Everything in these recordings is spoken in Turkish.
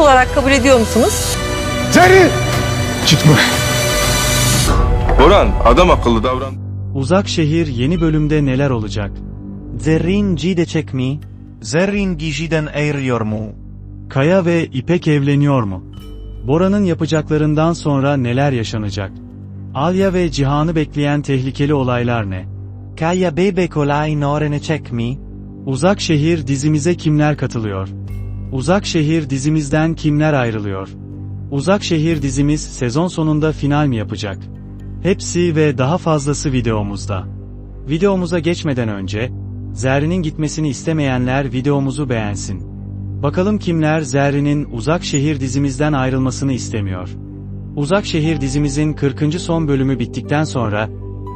olarak kabul ediyor musunuz? Zerrin! Çıkma. Boran adam akıllı davran. Uzak şehir yeni bölümde neler olacak? Zerrin gidecek mi? Zerrin gijiden eğriyor mu? Kaya ve İpek evleniyor mu? Bora'nın yapacaklarından sonra neler yaşanacak? Alya ve Cihan'ı bekleyen tehlikeli olaylar ne? Kaya bebek olay öğrenecek mi? Uzak şehir dizimize kimler katılıyor? Uzak şehir dizimizden kimler ayrılıyor? Uzak şehir dizimiz sezon sonunda final mi yapacak? Hepsi ve daha fazlası videomuzda. Videomuza geçmeden önce, Zerrin'in gitmesini istemeyenler videomuzu beğensin. Bakalım kimler Zerrin'in Uzak Şehir dizimizden ayrılmasını istemiyor. Uzak Şehir dizimizin 40. son bölümü bittikten sonra,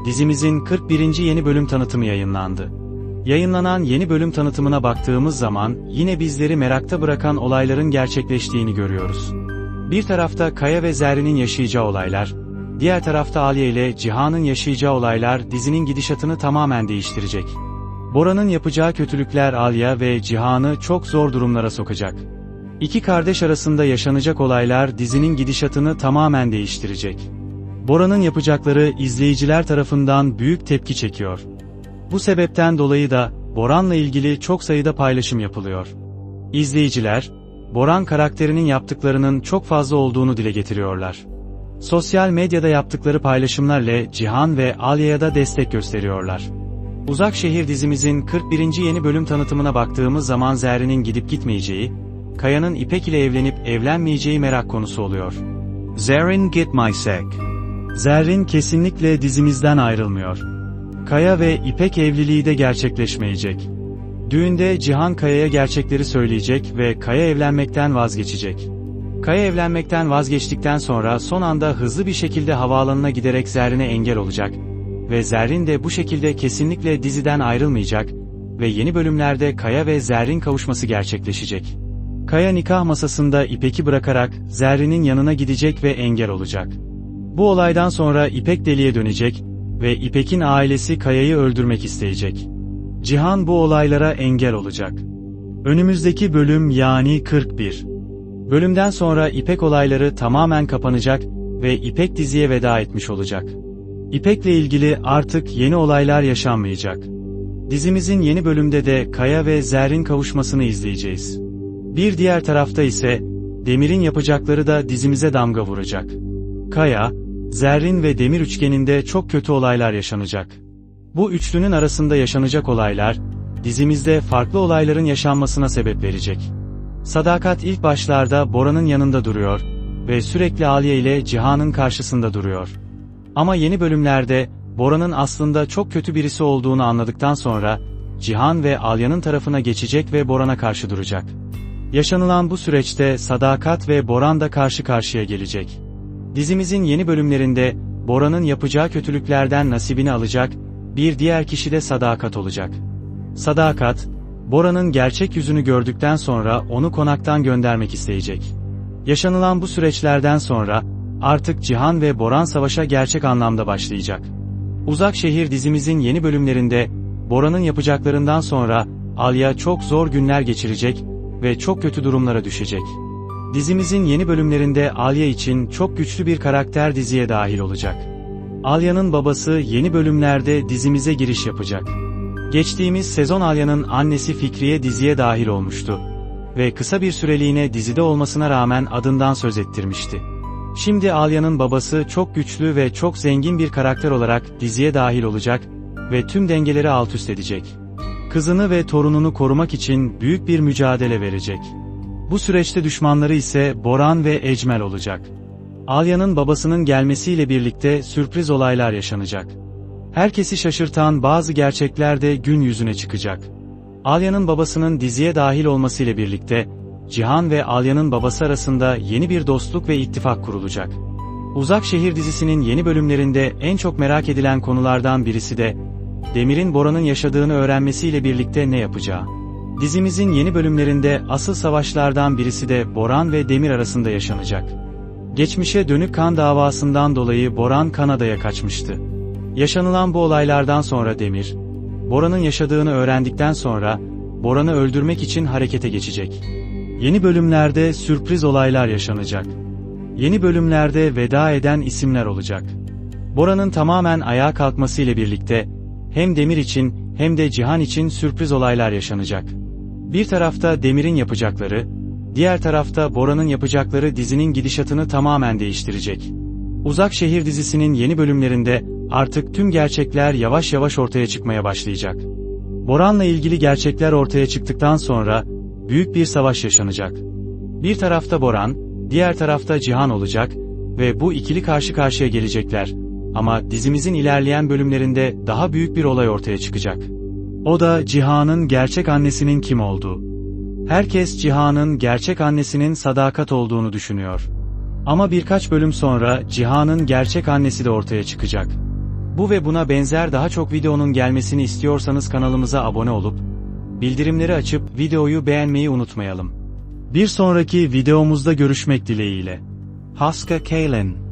dizimizin 41. yeni bölüm tanıtımı yayınlandı. Yayınlanan yeni bölüm tanıtımına baktığımız zaman, yine bizleri merakta bırakan olayların gerçekleştiğini görüyoruz. Bir tarafta Kaya ve Zerrin'in yaşayacağı olaylar, diğer tarafta Aliye ile Cihan'ın yaşayacağı olaylar dizinin gidişatını tamamen değiştirecek. Bora'nın yapacağı kötülükler Alya ve Cihan'ı çok zor durumlara sokacak. İki kardeş arasında yaşanacak olaylar dizinin gidişatını tamamen değiştirecek. Bora'nın yapacakları izleyiciler tarafından büyük tepki çekiyor. Bu sebepten dolayı da Boran'la ilgili çok sayıda paylaşım yapılıyor. İzleyiciler, Boran karakterinin yaptıklarının çok fazla olduğunu dile getiriyorlar. Sosyal medyada yaptıkları paylaşımlarla Cihan ve Alya'ya da destek gösteriyorlar. Uzak Şehir dizimizin 41. yeni bölüm tanıtımına baktığımız zaman Zerrin'in gidip gitmeyeceği, Kaya'nın İpek ile evlenip evlenmeyeceği merak konusu oluyor. Zerrin gitmeyecek. Zerrin kesinlikle dizimizden ayrılmıyor. Kaya ve İpek evliliği de gerçekleşmeyecek. Düğünde Cihan Kaya'ya gerçekleri söyleyecek ve Kaya evlenmekten vazgeçecek. Kaya evlenmekten vazgeçtikten sonra son anda hızlı bir şekilde havaalanına giderek Zerrin'e engel olacak ve Zerrin de bu şekilde kesinlikle diziden ayrılmayacak ve yeni bölümlerde Kaya ve Zerrin kavuşması gerçekleşecek. Kaya nikah masasında İpek'i bırakarak Zerrin'in yanına gidecek ve engel olacak. Bu olaydan sonra İpek deliye dönecek ve İpek'in ailesi Kaya'yı öldürmek isteyecek. Cihan bu olaylara engel olacak. Önümüzdeki bölüm yani 41. Bölümden sonra İpek olayları tamamen kapanacak ve İpek diziye veda etmiş olacak. İpek'le ilgili artık yeni olaylar yaşanmayacak. Dizimizin yeni bölümde de Kaya ve Zerrin kavuşmasını izleyeceğiz. Bir diğer tarafta ise Demir'in yapacakları da dizimize damga vuracak. Kaya, Zerrin ve Demir üçgeninde çok kötü olaylar yaşanacak. Bu üçlünün arasında yaşanacak olaylar, dizimizde farklı olayların yaşanmasına sebep verecek. Sadakat ilk başlarda Bora'nın yanında duruyor ve sürekli Aliye ile Cihan'ın karşısında duruyor. Ama yeni bölümlerde, Bora'nın aslında çok kötü birisi olduğunu anladıktan sonra, Cihan ve Alya'nın tarafına geçecek ve Boran'a karşı duracak. Yaşanılan bu süreçte Sadakat ve Boran da karşı karşıya gelecek. Dizimizin yeni bölümlerinde, Bora'nın yapacağı kötülüklerden nasibini alacak, bir diğer kişi de Sadakat olacak. Sadakat, Bora'nın gerçek yüzünü gördükten sonra onu konaktan göndermek isteyecek. Yaşanılan bu süreçlerden sonra, artık Cihan ve Boran savaşa gerçek anlamda başlayacak. Uzak Şehir dizimizin yeni bölümlerinde, Bora'nın yapacaklarından sonra, Alya çok zor günler geçirecek ve çok kötü durumlara düşecek. Dizimizin yeni bölümlerinde Alya için çok güçlü bir karakter diziye dahil olacak. Alya'nın babası yeni bölümlerde dizimize giriş yapacak. Geçtiğimiz sezon Alya'nın annesi Fikriye diziye dahil olmuştu. Ve kısa bir süreliğine dizide olmasına rağmen adından söz ettirmişti. Şimdi Alya'nın babası çok güçlü ve çok zengin bir karakter olarak diziye dahil olacak ve tüm dengeleri alt üst edecek. Kızını ve torununu korumak için büyük bir mücadele verecek. Bu süreçte düşmanları ise Boran ve Ecmel olacak. Alya'nın babasının gelmesiyle birlikte sürpriz olaylar yaşanacak. Herkesi şaşırtan bazı gerçekler de gün yüzüne çıkacak. Alya'nın babasının diziye dahil olmasıyla birlikte, Cihan ve Alya'nın babası arasında yeni bir dostluk ve ittifak kurulacak. Uzak Şehir dizisinin yeni bölümlerinde en çok merak edilen konulardan birisi de, Demir'in Bora'nın yaşadığını öğrenmesiyle birlikte ne yapacağı. Dizimizin yeni bölümlerinde asıl savaşlardan birisi de Boran ve Demir arasında yaşanacak. Geçmişe dönük kan davasından dolayı Boran Kanada'ya kaçmıştı. Yaşanılan bu olaylardan sonra Demir, Boran'ın yaşadığını öğrendikten sonra, Boran'ı öldürmek için harekete geçecek. Yeni bölümlerde sürpriz olaylar yaşanacak. Yeni bölümlerde veda eden isimler olacak. Bora'nın tamamen ayağa kalkması ile birlikte hem Demir için hem de Cihan için sürpriz olaylar yaşanacak. Bir tarafta Demir'in yapacakları, diğer tarafta Bora'nın yapacakları dizinin gidişatını tamamen değiştirecek. Uzak Şehir dizisinin yeni bölümlerinde artık tüm gerçekler yavaş yavaş ortaya çıkmaya başlayacak. Boran'la ilgili gerçekler ortaya çıktıktan sonra büyük bir savaş yaşanacak. Bir tarafta Boran, diğer tarafta Cihan olacak ve bu ikili karşı karşıya gelecekler. Ama dizimizin ilerleyen bölümlerinde daha büyük bir olay ortaya çıkacak. O da Cihan'ın gerçek annesinin kim olduğu. Herkes Cihan'ın gerçek annesinin sadakat olduğunu düşünüyor. Ama birkaç bölüm sonra Cihan'ın gerçek annesi de ortaya çıkacak. Bu ve buna benzer daha çok videonun gelmesini istiyorsanız kanalımıza abone olup, bildirimleri açıp videoyu beğenmeyi unutmayalım. Bir sonraki videomuzda görüşmek dileğiyle. Haska Kalen.